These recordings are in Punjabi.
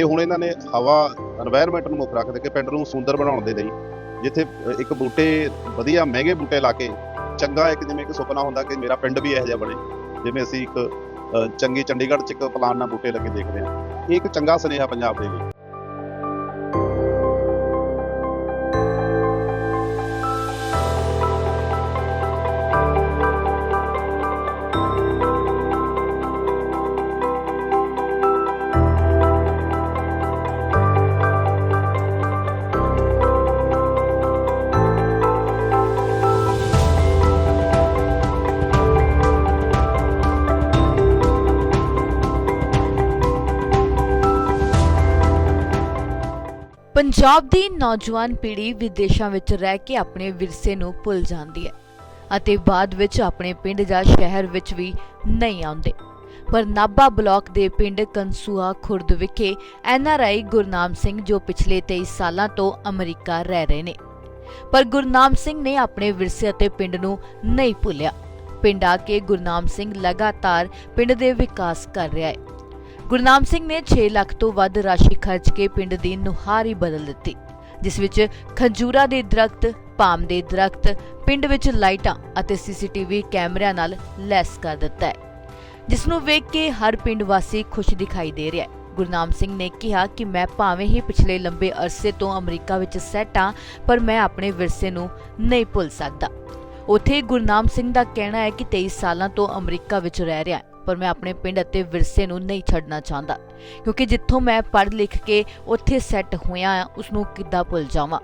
ਤੇ ਹੁਣ ਇਹਨਾਂ ਨੇ ਹਵਾ এনवायरमेंट ਨੂੰ ਮੁੱਖ ਰੱਖਦੇ ਕਿ ਪਿੰਡ ਨੂੰ ਸੁੰਦਰ ਬਣਾਉਣ ਦੇ ਲਈ। ਜਿੱਥੇ ਇੱਕ ਬੂਟੇ, ਵਧੀਆ ਮਹਿੰਗੇ ਬੂਟੇ ਲਾ ਕੇ ਚੰਗਾ ਇੱਕ ਜਿਵੇਂ ਇੱਕ ਸੁਪਨਾ ਹੁੰਦਾ ਕਿ ਮੇਰਾ ਪਿੰਡ ਵੀ ਇਹੋ ਜਿਹਾ ਬਣੇ। ਜਿਵੇਂ ਅਸੀਂ ਇੱਕ ਚੰਗੀ ਚੰਡੀਗੜ੍ਹ 'ਚ ਇੱਕ ਪਲਾਨ ਨਾਲ ਬੂਟੇ ਲੱਗੇ ਦੇਖਦੇ ਹਾਂ। ਇਹ ਇੱਕ ਚੰਗਾ ਸੁਨੇਹਾ ਪੰਜਾਬ ਦੇ ਲਈ ਪੰਜਾਬ ਦੀ ਨੌਜਵਾਨ ਪੀੜ੍ਹੀ ਵਿਦੇਸ਼ਾਂ ਵਿੱਚ ਰਹਿ ਕੇ ਆਪਣੇ ਵਿਰਸੇ ਨੂੰ ਭੁੱਲ ਜਾਂਦੀ ਹੈ ਅਤੇ ਬਾਅਦ ਵਿੱਚ ਆਪਣੇ ਪਿੰਡ ਜਾਂ ਸ਼ਹਿਰ ਵਿੱਚ ਵੀ ਨਹੀਂ ਆਉਂਦੇ। ਪਰ ਨਾਭਾ ਬਲਾਕ ਦੇ ਪਿੰਡ ਕੰਸੂਆ ਖੁਰਦ ਵਿਖੇ ਐਨਆਰਆਈ ਗੁਰਨਾਮ ਸਿੰਘ ਜੋ ਪਿਛਲੇ 23 ਸਾਲਾਂ ਤੋਂ ਅਮਰੀਕਾ ਰਹਿ ਰਹੇ ਨੇ। ਪਰ ਗੁਰਨਾਮ ਸਿੰਘ ਨੇ ਆਪਣੇ ਵਿਰਸੇ ਅਤੇ ਪਿੰਡ ਨੂੰ ਨਹੀਂ ਭੁੱਲਿਆ। ਪਿੰਡ ਆ ਕੇ ਗੁਰਨਾਮ ਸਿੰਘ ਲਗਾਤਾਰ ਪਿੰਡ ਦੇ ਵਿਕਾਸ ਕਰ ਰਿਹਾ ਹੈ। ਗੁਰਨਾਮ ਸਿੰਘ ਨੇ 6 ਲੱਖ ਤੋਂ ਵੱਧ ਰਾਸ਼ੀ ਖਰਚ ਕੇ ਪਿੰਡ ਦੀ ਨੁਹਾਰੀ ਬਦਲ ਦਿੱਤੀ, ਜਿਸ ਵਿੱਚ ਖੰਜੂਰਾ ਦੇ ਦਰਖਤ ਪਾਮ ਦੇ ਦਰਖਤ, ਪਿੰਡ ਵਿੱਚ ਲਾਈਟਾਂ ਅਤੇ ਸੀਸੀਟੀਵੀ ਕੈਮਰਿਆਂ ਨਾਲ ਲੈਸ ਕਰ ਦਿੱਤਾ ਹੈ, ਜਿਸ ਨੂੰ ਵੇਖ ਕੇ ਹਰ ਪਿੰਡ ਵਾਸੀ ਖੁਸ਼ ਦਿਖਾਈ ਦੇ ਰਿਹਾ ਹੈ। ਗੁਰਨਾਮ ਸਿੰਘ ਨੇ ਕਿਹਾ ਕਿ ਮੈਂ ਭਾਵੇਂ ਹੀ ਪਿਛਲੇ ਲੰਬੇ ਅਰਸੇ ਤੋਂ ਅਮਰੀਕਾ ਵਿੱਚ ਸੈੱਟ ਹਾਂ, ਪਰ ਮੈਂ ਆਪਣੇ ਵਿਰਸੇ ਨੂੰ ਨਹੀਂ ਭੁੱਲ ਸਕਦਾ। ਉਥੇ ਗੁਰਨਾਮ ਸਿੰਘ ਦਾ ਕਹਿਣਾ ਹੈ ਕਿ 23 ਸਾਲਾਂ ਤੋਂ ਅਮਰੀਕਾ ਵਿੱਚ ਰਹਿ ਰਿਹਾ ਹੈ। ਪਰ ਮੈਂ ਆਪਣੇ ਪਿੰਡ ਅਤੇ ਵਿਰਸੇ ਨੂੰ ਨਹੀਂ ਛੱਡਣਾ ਚਾਹੁੰਦਾ, ਕਿਉਂਕਿ ਜਿੱਥੋਂ ਮੈਂ ਪੜ੍ਹ ਲਿਖ ਕੇ ਉੱਥੇ ਸੈੱਟ ਹੋਇਆ ਹਾਂ ਉਸ ਨੂੰ ਕਿੱਦਾਂ ਭੁੱਲ ਜਾਵਾਂ?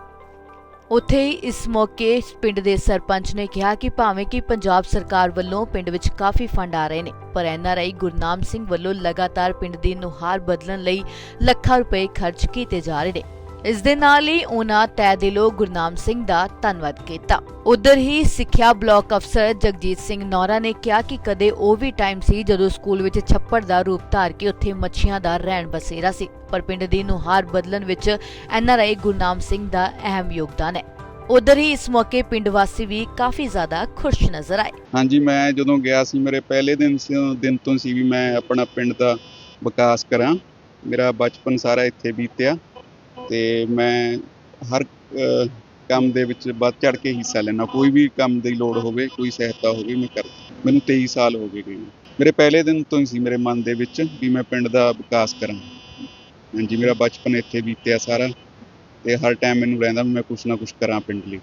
ਉੱਥੇ ਹੀ ਇਸ ਮੌਕੇ ਪਿੰਡ ਦੇ ਸਰਪੰਚ ਨੇ ਕਿਹਾ ਕਿ ਭਾਵੇਂ ਕਿ ਪੰਜਾਬ ਸਰਕਾਰ ਵੱਲੋਂ ਪਿੰਡ ਵਿੱਚ ਕਾਫੀ ਫੰਡ ਆ ਰਹੇ ਨੇ, ਪਰ ਐਨਆਰਆਈ ਗੁਰਨਾਮ ਸਿੰਘ ਵੱਲੋਂ ਲਗਾਤਾਰ ਪਿੰਡ ਦੀ ਨੁਹਾਰ ਬਦਲਣ ਲਈ ਲੱਖਾਂ ਰੁਪਏ ਖਰਚ ਕੀਤੇ ਜਾ ਰਹੇ ਨੇ। ਇਸ ਦੇ ਨਾਲ ਹੀ ਉਹਨਾਂ ਤਹਿ ਦਿਲੋਂ ਗੁਰਨਾਮ ਸਿੰਘ ਦਾ ਧੰਨਵਾਦ ਕੀਤਾ। ਉਧਰ ਹੀ ਸਿੱਖਿਆ ਬਲਾਕ ਅਫਸਰ ਜਗਜੀਤ ਸਿੰਘ ਨੌਰਾ ਨੇ ਕਿਹਾ ਕਿ ਕਦੇ ਉਹ ਵੀ ਟਾਈਮ ਸੀ ਜਦੋਂ ਸਕੂਲ ਵਿੱਚ ਛੱਪੜ ਦਾ ਰੂਪ ਧਾਰ ਕੇ ਉੱਥੇ ਮੱਛੀਆਂ ਦਾ ਰਹਿਣ ਬਸੇਰਾ ਸੀ, ਪਰ ਪਿੰਡ ਦੀ ਨੁਹਾਰ ਬਦਲਣ ਵਿੱਚ ਐਨਆਰਆਈ ਗੁਰਨਾਮ ਸਿੰਘ ਦਾ ਅਹਿਮ ਯੋਗਦਾਨ ਹੈ। ਉਧਰ ਹੀ ਇਸ ਮੌਕੇ ਪਿੰਡ ਵਾਸੀ ਵੀ ਕਾਫੀ ਜ਼ਿਆਦਾ ਖੁਸ਼ ਨਜ਼ਰ ਆਏ। ਹਾਂਜੀ, ਮੈਂ ਜਦੋਂ ਗਿਆ ਸੀ, ਮੇਰੇ ਪਹਿਲੇ ਦਿਨ ਦਿਨ ਤੋਂ ਸੀ ਵੀ ਮੈਂ ਆਪਣਾ ਪਿੰਡ ਦਾ ਵਿਕਾਸ ਕਰਾਂ। ਮੇਰਾ ਬਚਪਨ ਸਾਰਾ ਇੱਥੇ ਬੀਤਿਆ। ਤੇ ਮੈਂ ਹਰ ਕੰਮ ਦੇ ਵਿੱਚ ਵੱਧ ਚੜ ਕੇ ਹਿੱਸਾ ਲੈਣਾ ਕੋਈ ਵੀ ਕੰਮ ਦੀ ਲੋੜ ਹੋਵੇ ਕੋਈ ਸਹਾਇਤਾ ਹੋਵੇ ਮੈਂ ਕਰ ਮੈਨੂੰ 23 ਸਾਲ ਹੋ ਗਏ ਗਏ। ਮੇਰੇ ਪਹਿਲੇ ਦਿਨ ਤੋਂ ਹੀ ਸੀ ਮੇਰੇ ਮਨ ਦੇ ਵਿੱਚ ਵੀ ਮੈਂ ਪਿੰਡ ਦਾ ਵਿਕਾਸ ਕਰਾਂ। ਹਾਂਜੀ ਮੇਰਾ ਬਚਪਨ ਇੱਥੇ ਬੀਤਿਆ ਸਾਰਾ ਤੇ ਹਰ ਟਾਈਮ ਮੈਨੂੰ ਰਹਿੰਦਾ ਮੈਂ ਕੁਛ ਨਾ ਕੁਛ ਕਰਾਂ ਪਿੰਡ ਲਈ।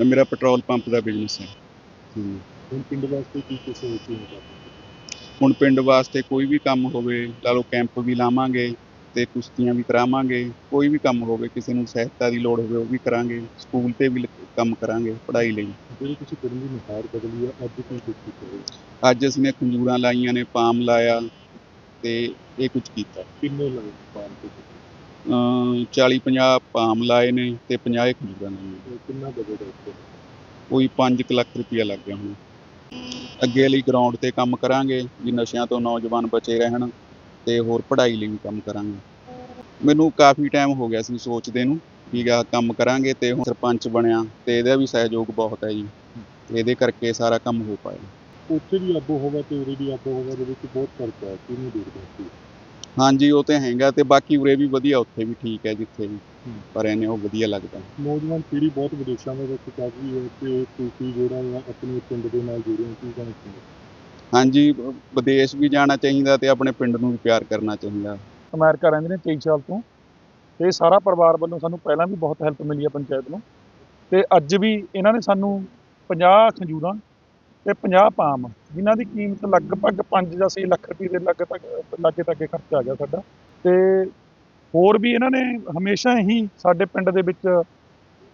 ਮੇਰਾ ਪੈਟਰੋਲ ਪੰਪ ਦਾ ਬਿਜ਼ਨਸ ਹੈ। ਹੁਣ ਪਿੰਡ ਵਾਸਤੇ ਕੀ ਕੁਛ ਹੋਈ ਸੀ ਹੁਣ ਪਿੰਡ ਵਾਸਤੇ ਕੋਈ ਵੀ ਕੰਮ ਹੋਵੇ ਲਾ ਲਓ ਕੈਂਪ ਵੀ ਲਾਵਾਂਗੇ। ਤੇ ਕੁਸ਼ਤੀਆਂ ਵੀ ਕਰਾਵਾਂਗੇ ਕੋਈ ਵੀ ਕੰਮ ਹੋਵੇ ਕਿਸੇ ਨੂੰ ਸਹਾਇਤਾ ਦੀ ਲੋੜ ਹੋਵੇ ਉਹ ਵੀ ਕਰਾਂਗੇ ਸਕੂਲ ਤੇ ਵੀ ਲ- ਕੰਮ ਕਰਾਂਗੇ ਪੜ੍ਹਾਈ ਲਈ। ਜਿਹੜੀ ਤੁਸੀਂ ਪਿੰਡ ਦੀ ਨਿਹਾਰ ਬਦਲੀ ਆ ਅੱਜ ਕੀ ਕੁਛ ਕੀਤਾ ਹੈ? ਅੱਜ ਅਸੀਂ ਨੇ ਖੰਜੂਰਾਂ ਲਾਈਆਂ ਨੇ ਪਾਮ ਲਾਇਆ ਤੇ ਇਹ ਕੁਝ ਕੀਤਾ। ਕਿੰਨੇ ਲਾਏ ਪਾਣ ਤੇ? ਅਮ 40 50 ਪਾਮ ਲਾਏ ਨੇ ਤੇ 50 ਇਹ ਖੰਜੂਰਾਂ ਲਾਈਆਂ ਨੇ। ਤੇ ਕਿੰਨਾ ਬਜਟ ਹੈ ਉੱਥੇ ਕੋਈ 5 ਲੱਖ ਰੁਪਇਆ ਲੱਗ ਗਿਆ ਹੁਣ। ਅੱਗੇ ਲਈ ਗਰਾਊਂਡ ਤੇ ਕੰਮ ਕਰਾਂਗੇ ਵੀ ਨਸ਼ਿਆਂ ਤੋਂ ਨੌਜਵਾਨ ਬਚੇ ਰਹਿਣ। ਤੇ ਹੋਰ ਪੜ੍ਹਾਈ ਲਈ ਵੀ ਕੰਮ ਕਰਾਂਗੇ ਮੈਨੂੰ ਕਾਫੀ ਟਾਈਮ ਹੋ ਗਿਆ ਸੀ ਸੋਚਦੇ ਨੂੰ ਵੀ ਆਹ ਕੰਮ ਕਰਾਂਗੇ ਤੇ ਹੁਣ ਸਰਪੰਚ ਬਣਿਆ ਤੇ ਇਹਦਾ ਵੀ ਸਹਿਯੋਗ ਬਹੁਤ ਹੈ ਜੀ ਇਹਦੇ ਕਰਕੇ ਸਾਰਾ ਕੰਮ ਹੋ ਪਾਇਆ ਉੱਥੇ ਦੀ ਆਬੋ ਹਵਾ ਤੇ ਉਰੇ ਦੀ ਆਬੋ ਹਵਾ ਦੇ ਵਿੱਚ ਬਹੁਤ ਫ਼ਰਕ ਹੈ ਕਿਵੇਂ ਦੇਖਦੇ ਹੋ? ਹਾਂਜੀ ਉਹ ਤੇ ਹੈਗਾ ਤੇ ਬਾਕੀ ਉਰੇ ਵੀ ਵਧੀਆ ਉੱਥੇ ਵੀ ਠੀਕ ਹੈ ਜਿੱਥੇ ਵੀ। ਪਰ ਇਹਨੇ ਉਹ ਵਧੀਆ ਲੱਗਦਾ ਨੌਜਵਾਨ ਪੀੜ੍ਹੀ ਬਹੁਤ ਵਿਦੇਸ਼ਾਂ ਦੇ ਵਿੱਚ ਰਹੀ ਹੈ ਤੇ ਤੁਸੀਂ ਜਿਹੜਾ ਆ ਆਪਣੇ ਪਿੰਡ ਦੇ ਨਾਲ ਜੁੜੇ ਹੋ ਕੀ ਹੋ? ਹਾਂਜੀ, ਵਿਦੇਸ਼ ਵੀ ਜਾਣਾ ਚਾਹੀਦਾ ਤੇ ਆਪਣੇ ਪਿੰਡ ਨੂੰ ਵੀ ਪਿਆਰ ਕਰਨਾ ਚਾਹੀਦਾ। ਅਮਰੀਕਾ ਰਹਿੰਦੇ ਨੇ 23 ਸਾਲ ਤੋਂ। ਤੇ ਸਾਰਾ ਪਰਿਵਾਰ ਵੱਲੋਂ ਸਾਨੂੰ ਪਹਿਲਾਂ ਵੀ ਬਹੁਤ ਹੈਲਪ ਮਿਲੀ ਹੈ ਪੰਚਾਇਤ ਨੂੰ। ਤੇ ਅੱਜ ਵੀ ਇਹਨਾਂ ਨੇ ਸਾਨੂੰ 50 ਖੰਜੂਰਾਂ ਤੇ 50 ਪਾਮ, ਜਿਨ੍ਹਾਂ ਦੀ ਕੀਮਤ ਲਗਭਗ 5 ਜਾਂ 6 ਲੱਖ ਰੁਪਏ ਦੇ ਲੱਗ ਤੱਕ ਲਾਗੇ ਤੱਕ ਖਰਚਾ ਆ ਗਿਆ ਸਾਡਾ। ਤੇ ਹੋਰ ਵੀ ਇਹਨਾਂ ਨੇ ਹਮੇਸ਼ਾ ਹੀ ਸਾਡੇ ਪਿੰਡ ਦੇ ਵਿੱਚ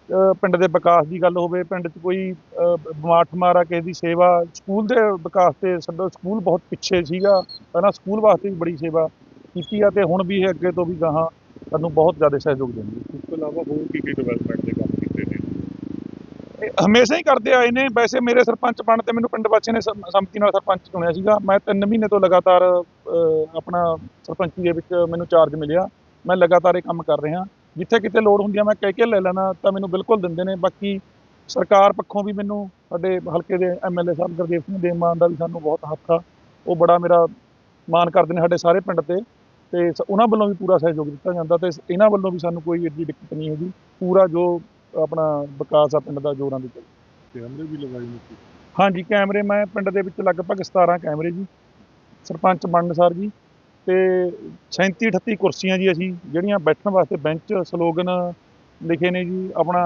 ਪਿੰਡ ਦੇ ਵਿਕਾਸ ਦੀ ਗੱਲ ਹੋਵੇ ਪਿੰਡ 'ਚ ਕੋਈ ਬਿਮਾਰ ਠਮਾਰ ਕਿਸੇ ਦੀ ਸੇਵਾ ਸਕੂਲ ਦੇ ਵਿਕਾਸ ਤੇ ਸਾਡਾ ਸਕੂਲ ਬਹੁਤ ਪਿੱਛੇ ਸੀਗਾ। ਪਹਿਲਾਂ ਸਕੂਲ ਵਾਸਤੇ ਵੀ ਬੜੀ ਸੇਵਾ ਕੀਤੀ ਆ ਤੇ ਹੁਣ ਵੀ ਇਹ ਅੱਗੇ ਤੋਂ ਵੀ ਗਾਹਾਂ ਸਾਨੂੰ ਬਹੁਤ ਜ਼ਿਆਦਾ ਸਹਿਯੋਗ ਦਿੰਦੀ ਇਸ ਤੋਂ ਇਲਾਵਾ ਹੋਰ ਕੀ ਕੀ ਡਿਵੈਲਪਮੈਂਟ ਦੇ ਕੰਮ ਕੀਤੇ ਨੇ? ਹਮੇਸ਼ਾ ਹੀ ਕਰਦੇ ਆਏ ਨੇ। ਵੈਸੇ ਮੇਰੇ ਸਰਪੰਚ ਬਣ ਤੇ ਮੈਨੂੰ ਪਿੰਡ ਵਾਸੀਆਂ ਨੇ ਸਮ- ਸੰਮਤੀ ਨਾਲ ਸਰਪੰਚ ਚੁਣਿਆ ਸੀਗਾ। ਮੈਂ 3 ਮਹੀਨੇ ਤੋਂ ਲਗਾਤਾਰ ਆਪਣਾ ਸਰਪੰਚੀ ਦੇ ਵਿੱਚ ਮੈਨੂੰ ਚਾਰਜ ਮਿਲਿਆ। ਮੈਂ ਲਗਾਤਾਰ ਇਹ ਕੰਮ ਕਰ ਰਿਹਾ। ਜਿੱਥੇ ਕਿਤੇ ਲੋੜ ਹੁੰਦੀ ਆ ਮੈਂ ਕਹਿ ਕੇ ਲੈ ਲੈਣਾ ਤਾਂ ਮੈਨੂੰ ਬਿਲਕੁਲ ਦਿੰਦੇ ਨੇ। ਬਾਕੀ ਸਰਕਾਰ ਪੱਖੋਂ ਵੀ ਮੈਨੂੰ ਸਾਡੇ ਹਲਕੇ ਦੇ ਐਮਐਲਏ ਸਾਹਿਬ ਗੁਰਦੇਵ ਸਿੰਘ ਦੇਮਾਨ ਦਾ ਵੀ ਸਾਨੂੰ ਬਹੁਤ ਹੱਥ ਆ। ਉਹ ਬੜਾ ਮੇਰਾ ਮਾਣ ਕਰਦੇ ਨੇ ਸਾਡੇ ਸਾਰੇ ਪਿੰਡ ਤੇ। ਤੇ ਉਹਨਾਂ ਵੱਲੋਂ ਵੀ ਪੂਰਾ ਸਹਿਯੋਗ ਦਿੱਤਾ ਜਾਂਦਾ ਤੇ ਇਹਨਾਂ ਵੱਲੋਂ ਵੀ ਸਾਨੂੰ ਕੋਈ ਏਡੀ ਦਿੱਕਤ ਨਹੀਂ ਹੈਗੀ। ਪੂਰਾ ਜੋ ਆਪਣਾ ਵਿਕਾਸ ਆ ਪਿੰਡ ਦਾ ਜੋਰਾਂ ਦੀ ਚੱਲ ਕੈਮਰੇ ਵੀ ਲਗਾਏ ਨੇ? ਹਾਂਜੀ ਕੈਮਰੇ ਮੈਂ ਪਿੰਡ ਦੇ ਵਿੱਚ ਲਗਭਗ 17 ਕੈਮਰੇ ਜੀ। ਸਰਪੰਚ ਬਣਨ ਸਰ ਜੀ। ਤੇ 37 38 ਕੁਰਸੀਆਂ ਜੀ ਅਸੀਂ ਜਿਹੜੀਆਂ ਬੈਠਣ ਵਾਸਤੇ ਬੈਂਚ ਸਲੋਗਨ ਲਿਖੇ ਨੇ ਜੀ ਆਪਣਾ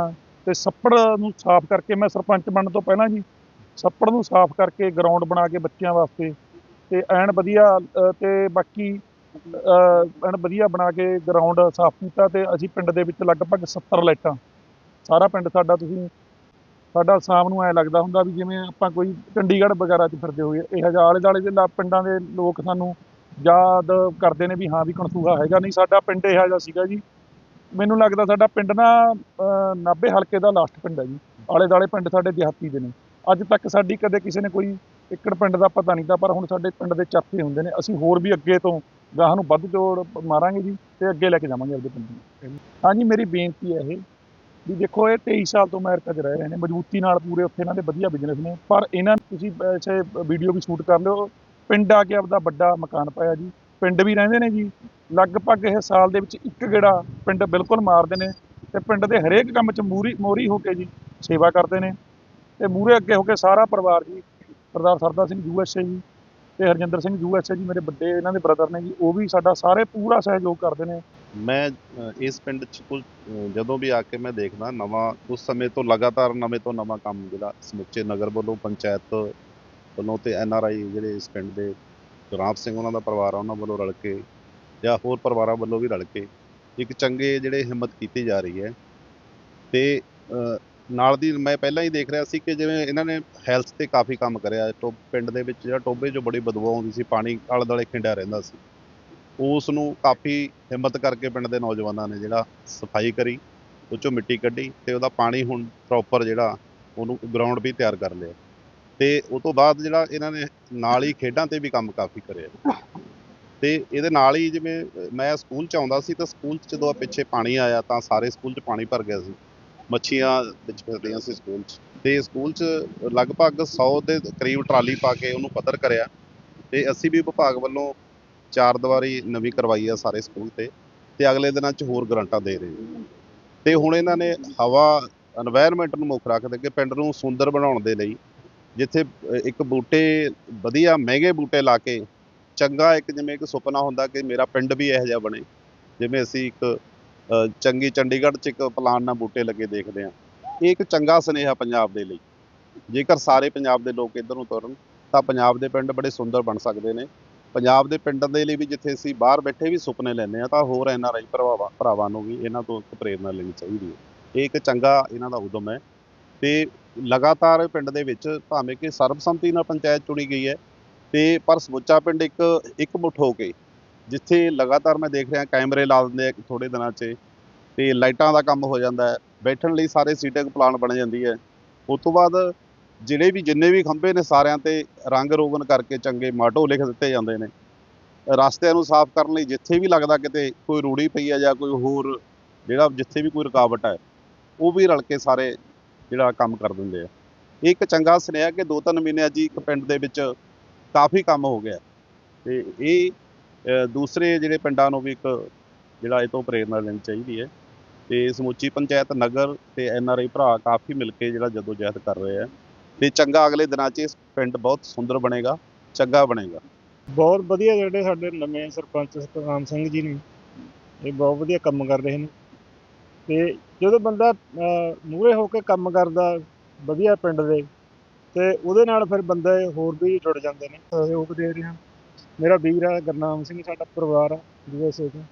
ਤੇ ਸੱਪੜ ਨੂੰ ਸਾਫ਼ ਕਰਕੇ ਮੈਂ ਸਰਪੰਚ ਬਣਨ ਤੋਂ ਪਹਿਲਾਂ ਜੀ ਸੱਪੜ ਨੂੰ ਸਾਫ਼ ਕਰਕੇ ਗਰਾਊਂਡ ਬਣਾ ਕੇ ਬੱਚਿਆਂ ਵਾਸਤੇ ਤੇ ਐਨ ਵਧੀਆ ਅ, ਤੇ ਬਾਕੀ ਅ, ਐਨ ਵਧੀਆ ਬਣਾ ਕੇ ਗਰਾਊਂਡ ਸਾਫ਼ ਕੀਤਾ ਤੇ ਅਸੀਂ ਪਿੰਡ ਦੇ ਵਿੱਚ ਲਗਭਗ 70 ਲਾਈਟਾਂ ਸਾਰਾ ਪਿੰਡ ਸਾਡਾ ਤੁਸੀਂ ਸਾਡਾ ਸ਼ਾਮ ਨੂੰ ਐ ਲੱਗਦਾ ਹੁੰਦਾ ਵੀ ਜਿਵੇਂ ਆਪਾਂ ਕੋਈ ਚੰਡੀਗੜ੍ਹ ਵਗੈਰਾ 'ਚ ਫਿਰਦੇ ਹੋਏ ਇਹ ਹਜ਼ਾਰ ਆਲੇ ਦੁਆਲੇ ਦੇ ਪਿੰਡਾਂ ਦੇ ਲੋਕ ਸਾਨੂੰ ਯਾਦ ਕਰਦੇ ਨੇ ਵੀ ਹਾਂ ਵੀ ਕਣਸੂਹਾ ਹੈਗਾ ਨਹੀਂ ਸਾਡਾ ਪਿੰਡ ਇਹੋ ਜਿਹਾ ਸੀਗਾ ਜੀ। ਮੈਨੂੰ ਲੱਗਦਾ ਸਾਡਾ ਪਿੰਡ ਨਾ ਅ, ਨਾਭੇ ਹਲਕੇ ਦਾ ਲਾਸਟ ਪਿੰਡ ਹੈ ਜੀ। ਆਲੇ ਦੁਆਲੇ ਪਿੰਡ ਸਾਡੇ ਦਿਹਾਤੀ ਦੇ ਨੇ। ਅੱਜ ਤੱਕ ਸਾਡੀ ਕਦੇ ਕਿਸੇ ਨੇ ਕੋਈ ਇੱਕੜ ਪਿੰਡ ਦਾ ਪਤਾ ਨਹੀਂ ਤਾਂ ਪਰ ਹੁਣ ਸਾਡੇ ਪਿੰਡ ਦੇ ਚਰਚੇ ਹੁੰਦੇ ਨੇ। ਅਸੀਂ ਹੋਰ ਵੀ ਅੱਗੇ ਤੋਂ ਗਾਹਾਂ ਨੂੰ ਵੱਧ ਜੋੜ ਮਾਰਾਂਗੇ ਜੀ ਤੇ ਅੱਗੇ ਲੈ ਕੇ ਜਾਵਾਂਗੇ ਆਪਦੇ ਪਿੰਡ ਨੂੰ। ਹਾਂਜੀ ਮੇਰੀ ਬੇਨਤੀ ਹੈ ਇਹ ਵੀ ਦੇਖੋ ਇਹ 23 ਸਾਲ ਤੋਂ ਅਮਰੀਕਾ 'ਚ ਰਹਿ ਰਹੇ ਨੇ ਮਜ਼ਬੂਤੀ ਨਾਲ ਪੂਰੇ ਉੱਥੇ ਇਹਨਾਂ ਦੇ ਵਧੀਆ ਬਿਜ਼ਨਸ ਨੇ। ਪਰ ਇਹਨਾਂ ਨੂੰ ਤੁਸੀਂ ਐਸੇ ਵੀਡੀਓ ਵੀ ਸ਼ੂਟ ਕਰ ਲਿਓ। ਪਿੰਡ ਆ ਕੇ ਆਪਦਾ ਵੱਡਾ ਮਕਾਨ ਪਾਇਆ ਜੀ। ਪਿੰਡ ਵੀ ਰਹਿੰਦੇ ਨੇ ਜੀ। ਲਗਭਗ ਇਹ ਸਾਲ ਦੇ ਵਿੱਚ ਇੱਕ ਗੇੜਾ ਪਿੰਡ ਬਿਲਕੁਲ ਮਾਰਦੇ ਨੇ ਤੇ ਪਿੰਡ ਦੇ ਹਰੇਕ ਕੰਮ 'ਚ ਮੂਰੀ ਮੋਰੀ ਹੋ ਕੇ ਜੀ ਸੇਵਾ ਕਰਦੇ ਨੇ। ਤੇ ਮੂਰੇ ਅੱਗੇ ਹੋ ਕੇ ਸਾਰਾ ਪਰਿਵਾਰ ਜੀ, ਸਰਦਾਰ ਸਰਦਾ ਸਿੰਘ ਯੂਐਸਏ ਜੀ ਤੇ ਹਰਜਿੰਦਰ ਸਿੰਘ ਯੂਐਸਏ ਜੀ, ਮੇਰੇ ਵੱਡੇ ਇਹਨਾਂ ਦੇ ਬ੍ਰਦਰ ਨੇ ਜੀ, ਉਹ ਵੀ ਸਾਡਾ ਸਾਰੇ ਪੂਰਾ ਸਹਿਯੋਗ ਕਰਦੇ ਨੇ। ਮੈਂ ਇਸ ਪਿੰਡ 'ਚ ਕੁਝ ਜਦੋਂ ਵੀ ਆ ਕੇ ਮੈਂ ਦੇਖਦਾ, ਨਵਾਂ, ਉਸ ਸਮੇਂ ਤੋਂ ਲਗਾਤਾਰ ਨਵੇਂ ਤੋਂ ਨਵਾਂ ਕੰਮ ਜਿਹੜਾ ਸਮੁੱਚੇ ਨਗਰ ਵੱਲੋਂ ਪੰਚਾਇਤ ਵੱਲੋਂ ਤੇ ਐਨ ਆਰ ਆਈ ਜਿਹੜੇ ਇਸ ਪਿੰਡ ਦੇ ਗੁਰਾਮ ਸਿੰਘ ਉਹਨਾਂ ਦਾ ਪਰਿਵਾਰ ਆ, ਉਹਨਾਂ ਵੱਲੋਂ ਰਲ ਕੇ ਜਾਂ ਹੋਰ ਪਰਿਵਾਰਾਂ ਵੱਲੋਂ ਵੀ ਰਲ ਕੇ ਇੱਕ ਚੰਗੇ ਜਿਹੜੇ ਹਿੰਮਤ ਕੀਤੀ ਜਾ ਰਹੀ ਹੈ। ਤੇ ਨਾਲ ਦੀ ਮੈਂ ਪਹਿਲਾਂ ਹੀ ਦੇਖ ਰਿਹਾ ਸੀ ਕਿ ਜਿਵੇਂ ਇਹਨਾਂ ਨੇ ਹੈਲਥ ਤੇ ਕਾਫੀ ਕੰਮ ਕਰਿਆ। ਟੋ, ਪਿੰਡ ਦੇ ਵਿੱਚ ਜਿਹੜਾ ਟੋਬੇ 'ਚੋਂ ਬੜੀ ਬਦਬੂ ਆਉਂਦੀ ਸੀ, ਪਾਣੀ ਆਲੇ ਦੁਆਲੇ ਖਿੰਡਿਆ ਰਹਿੰਦਾ ਸੀ। ਉਸ ਨੂੰ ਕਾਫੀ ਹਿੰਮਤ ਕਰਕੇ ਪਿੰਡ ਦੇ ਨੌਜਵਾਨਾਂ ਨੇ ਜਿਹੜਾ ਸਫ਼ਾਈ ਕਰੀ, ਉਹ 'ਚੋਂ ਮਿੱਟੀ ਕੱਢੀ ਤੇ ਉਹਦਾ ਪਾਣੀ ਹੁਣ ਪ੍ਰੋਪਰ ਜਿਹੜਾ ਉਹਨੂੰ ਗਰਾਊਂਡ ਵੀ ਤਿਆਰ ਕਰ ਲਿਆ। ਤੇ ਉਹ ਤੋਂ ਬਾਅਦ ਜਿਹੜਾ ਇਹਨਾਂ ਨੇ ਨਾਲ ਹੀ ਖੇਡਾਂ ਤੇ ਵੀ ਕੰਮ ਕਾਫੀ ਕਰਿਆ ਤੇ ਇਹਦੇ ਨਾਲ ਹੀ ਜਿਵੇਂ ਮੈਂ ਸਕੂਲ ਚ ਆਉਂਦਾ ਸੀ ਤਾਂ ਸਕੂਲ ਚ ਜਦੋਂ ਪਿੱਛੇ ਪਾਣੀ ਆਇਆ ਤਾਂ ਸਾਰੇ ਸਕੂਲ ਚ ਪਾਣੀ ਭਰ ਗਿਆ ਸੀ। ਮੱਛੀਆਂ ਵਿੱਚ ਫਿਰਦੀਆਂ ਸੀ ਸਕੂਲ ਚ। ਤੇ ਸਕੂਲ ਚ ਲਗਭਗ 100 ਦੇ ਕਰੀਬ ਟਰਾਲੀ ਪਾ ਕੇ ਉਹਨੂੰ ਪੱਧਰ ਕਰਿਆ। ਤੇ ਅਸੀਂ ਵੀ ਵਿਭਾਗ ਵੱਲੋਂ ਚਾਰ ਦੀਵਾਰੀ ਨਵੀਂ ਕਰਵਾਈ ਆ ਸਾਰੇ ਸਕੂਲ ਤੇ। ਤੇ ਅਗਲੇ ਦਿਨਾਂ ਚ ਹੋਰ ਗਰੰਟਾਂ ਦੇ ਰਹੇ ਤੇ ਹੁਣ ਇਹਨਾਂ ਨੇ ਹਵਾ এনवायरमेंट ਨੂੰ ਮੁੱਖ ਰੱਖਦੇ ਕਿ ਪਿੰਡ ਨੂੰ ਸੁੰਦਰ ਬਣਾਉਣ ਦੇ ਲਈ ਜਿੱਥੇ ਇੱਕ ਬੂਟੇ, ਵਧੀਆ ਮਹਿੰਗੇ ਬੂਟੇ ਲਾ ਕੇ, ਚੰਗਾ ਇੱਕ ਜਿਵੇਂ ਇੱਕ ਸੁਪਨਾ ਹੁੰਦਾ ਕਿ ਮੇਰਾ ਪਿੰਡ ਵੀ ਇਹੋ ਜਿਹਾ ਬਣੇ, ਜਿਵੇਂ ਅਸੀਂ ਇੱਕ ਚੰਗੀ ਚੰਡੀਗੜ੍ਹ 'ਚ ਇੱਕ ਪਲਾਨ ਨਾਲ ਬੂਟੇ ਲੱਗੇ ਦੇਖਦੇ ਹਾਂ। ਇਹ ਇੱਕ ਚੰਗਾ ਸੁਨੇਹਾ ਪੰਜਾਬ ਦੇ ਲਈ। ਜੇਕਰ ਸਾਰੇ ਪੰਜਾਬ ਦੇ ਲੋਕ ਇੱਧਰ ਨੂੰ ਤੁਰਨ, ਤਾਂ ਪੰਜਾਬ ਦੇ ਪਿੰਡ ਬੜੇ ਸੁੰਦਰ ਬਣ ਸਕਦੇ ਨੇ। ਪੰਜਾਬ ਦੇ ਪਿੰਡਾਂ ਦੇ ਲਈ ਵੀ ਜਿੱਥੇ ਅਸੀਂ ਬਾਹਰ ਬੈਠੇ ਵੀ ਸੁਪਨੇ ਲੈਂਦੇ ਆ ਤਾਂ ਹੋਰ ਐਨ ਆਰ ਆਈ ਭਰਾਵਾਂ ਭਰਾਵਾਂ ਨੂੰ ਵੀ ਇਹਨਾਂ ਤੋਂ ਇੱਕ ਪ੍ਰੇਰਨਾ ਲੈਣੀ ਚਾਹੀਦੀ ਹੈ। ਇਹ ਇੱਕ ਚੰਗਾ ਇਹਨਾਂ ਦਾ ਉਦਮ ਹੈ। ਤੇ ਲਗਾਤਾਰ ਪਿੰਡ ਦੇ ਵਿੱਚ ਭਾਵੇਂ ਕਿ ਸਰਬਸੰਮਤੀ ਨਾਲ ਪੰਚਾਇਤ ਚੁਣੀ ਗਈ ਹੈ ਤੇ ਪਰ ਸਮੁੱਚਾ ਪਿੰਡ ਇੱਕ ਇੱਕ ਮੁੱਠ ਹੋ ਕੇ ਜਿੱਥੇ ਲਗਾਤਾਰ ਮੈਂ ਦੇਖ ਰਿਹਾ ਕੈਮਰੇ ਲਾ ਦਿੰਦੇ ਆ ਥੋੜੇ ਦਿਨਾਂ 'ਚ, ਤੇ ਲਾਈਟਾਂ ਦਾ ਕੰਮ ਹੋ ਜਾਂਦਾ ਹੈ, ਬੈਠਣ ਲਈ ਸਾਰੇ ਸੀਟਿੰਗ ਪਲਾਨ ਬਣ ਜਾਂਦੀ ਹੈ। ਉਸ ਤੋਂ ਬਾਅਦ ਜਿਹੜੇ ਵੀ ਜਿੰਨੇ ਵੀ ਖੰਭੇ ਨੇ ਸਾਰਿਆਂ ਤੇ ਰੰਗ ਰੋਗਨ ਕਰਕੇ ਚੰਗੇ ਮਾਟੋ ਲਿਖ ਦਿੱਤੇ ਜਾਂਦੇ ਨੇ। ਰਸਤਿਆਂ ਨੂੰ ਸਾਫ਼ ਕਰਨ ਲਈ ਜਿੱਥੇ ਵੀ ਲੱਗਦਾ ਕਿਤੇ ਕੋਈ ਰੂੜੀ ਪਈ ਹੈ ਜਾਂ ਕੋਈ ਹੋਰ ਜਿਹੜਾ ਜਿੱਥੇ ਵੀ ਕੋਈ ਰੁਕਾਵਟ ਹੈ, ਉਹ ਵੀ ਰਲ ਕੇ ਸਾਰੇ ਜਿਹੜਾ ਕੰਮ ਕਰ ਦਿੰਦੇ ਆ। ਇਹ ਇੱਕ ਚੰਗਾ ਸੁਨੇਹਾ ਕਿ ਦੋ ਤਿੰਨ ਮਹੀਨੇ 'ਚ ਹੀ ਇੱਕ ਪਿੰਡ ਦੇ ਵਿੱਚ ਕਾਫੀ ਕੰਮ ਹੋ ਗਿਆ। ਤੇ ਇਹ ਦੂਸਰੇ ਜਿਹੜੇ ਪਿੰਡਾਂ ਨੂੰ ਵੀ ਇੱਕ ਜਿਹੜਾ ਇਹ ਤੋਂ ਪ੍ਰੇਰਨਾ ਲੈਣੀ ਚਾਹੀਦੀ ਹੈ। ਤੇ ਸਮੁੱਚੀ ਪੰਚਾਇਤ, ਨਗਰ ਤੇ ਐਨ ਆਰ ਆਈ ਭਰਾ ਕਾਫੀ ਮਿਲ ਕੇ ਜਿਹੜਾ ਜਦੋਂ ਜਹਿਦ ਕਰ ਰਹੇ ਆ। ਤੇ ਚੰਗਾ ਅਗਲੇ ਦਿਨਾਂ 'ਚ ਇਸ ਪਿੰਡ ਬਹੁਤ ਸੁੰਦਰ ਬਣੇਗਾ, ਚੰਗਾ ਬਣੇਗਾ। ਬਹੁਤ ਵਧੀਆ ਜਿਹੜੇ ਸਾਡੇ ਨਵੇਂ ਸਰਪੰਚ ਸਤਨਾਮ ਸਿੰਘ ਜੀ ਨੇ, ਇਹ ਬਹੁਤ ਵਧੀਆ ਕੰਮ ਕਰ ਰਹੇ ਨੇ। ਤੇ ਜਦੋਂ ਬੰਦਾ ਮੂਹਰੇ ਹੋ ਕੇ ਕੰਮ ਕਰਦਾ ਵਧੀਆ ਪਿੰਡ ਦੇ ਤੇ ਉਹਦੇ ਨਾਲ ਫਿਰ ਬੰਦੇ ਹੋਰ ਵੀ ਜੁੜ ਜਾਂਦੇ ਨੇ। ਸਹਿਯੋਗ ਦੇ ਰਹੇ ਹਾਂ। ਮੇਰਾ ਵੀਰ ਆ ਗੁਰਨਾਮ ਸਿੰਘ ਸਾਡਾ ਪਰਿਵਾਰ ਆ ਯੂਐਸਏ ਤੋਂ।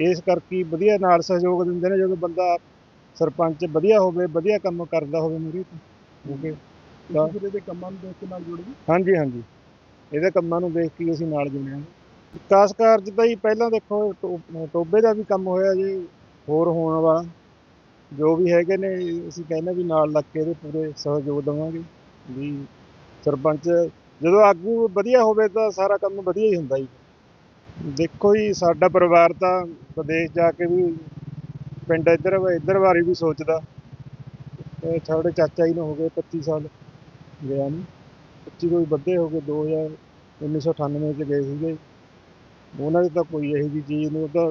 ਇਸ ਕਰਕੇ ਹੀ ਵਧੀਆ ਨਾਲ ਸਹਿਯੋਗ ਦਿੰਦੇ ਨੇ ਜਦੋਂ ਬੰਦਾ ਸਰਪੰਚ ਵਧੀਆ ਹੋਵੇ ਵਧੀਆ ਕੰਮ ਕਰਦਾ ਹੋਵੇ ਮੂਹਰੇ ਤੋਂ। ਓਕੇ ਫਿਰ ਇਹਦੇ ਕੰਮਾਂ ਨੂੰ ਦੇਖ ਕੇ ਨਾਲ ਜੁੜ ਗਏ ਹਾਂਜੀ ਹਾਂਜੀ। ਇਹਦੇ ਕੰਮਾਂ ਨੂੰ ਦੇਖ ਕੇ ਹੀ ਅਸੀਂ ਨਾਲ ਜੁੜੇ ਹਾਂ। ਵਿਕਾਸ ਕਾਰਜ ਤਾਂ ਜੀ ਪਹਿਲਾਂ ਦੇਖੋ ਟੋਬੇ ਦਾ ਵੀ ਕੰਮ ਹੋਇਆ ਜੀ। ਹੋਰ ਹੋਣ ਵਾਲਾ। ਜੋ ਵੀ ਹੈਗੇ ਨੇ, ਅਸੀਂ ਕਹਿੰਦੇ ਵੀ ਨਾਲ ਲੱਗ ਕੇ ਇਹਦੇ ਪੂਰੇ ਸਹਿਯੋਗ ਦੇਵਾਂਗੇ। ਵੀ ਸਰਪੰਚ, ਜਦੋਂ ਆਗੂ ਵਧੀਆ ਹੋਵੇ ਤਾਂ ਸਾਰਾ ਕੰਮ ਵਧੀਆ ਹੀ ਹੁੰਦਾ ਜੀ। ਦੇਖੋ ਜੀ, ਸਾਡਾ ਪਰਿਵਾਰ ਤਾਂ ਵਿਦੇਸ਼ ਜਾ ਕੇ ਵੀ, ਪਿੰਡ ਇੱਧਰ ਇੱਧਰ ਬਾਰੇ ਵੀ ਸੋਚਦਾ। ਸਾਡੇ ਚਾਚਾ ਜੀ ਨੂੰ ਹੋ ਗਏ 25 ਸਾਲ ਗਿਆ ਨੂੰ। 25 ਕੋਈ ਵੱਧੇ ਹੋ ਗਏ 2000 1998 ਚ ਗਏ ਸੀਗੇ। ਉਹਨਾਂ ਦੀ ਤਾਂ ਕੋਈ ਇਹੋ ਜਿਹੀ ਚੀਜ਼ ਨਹੀਂ, ਉਹ ਤਾਂ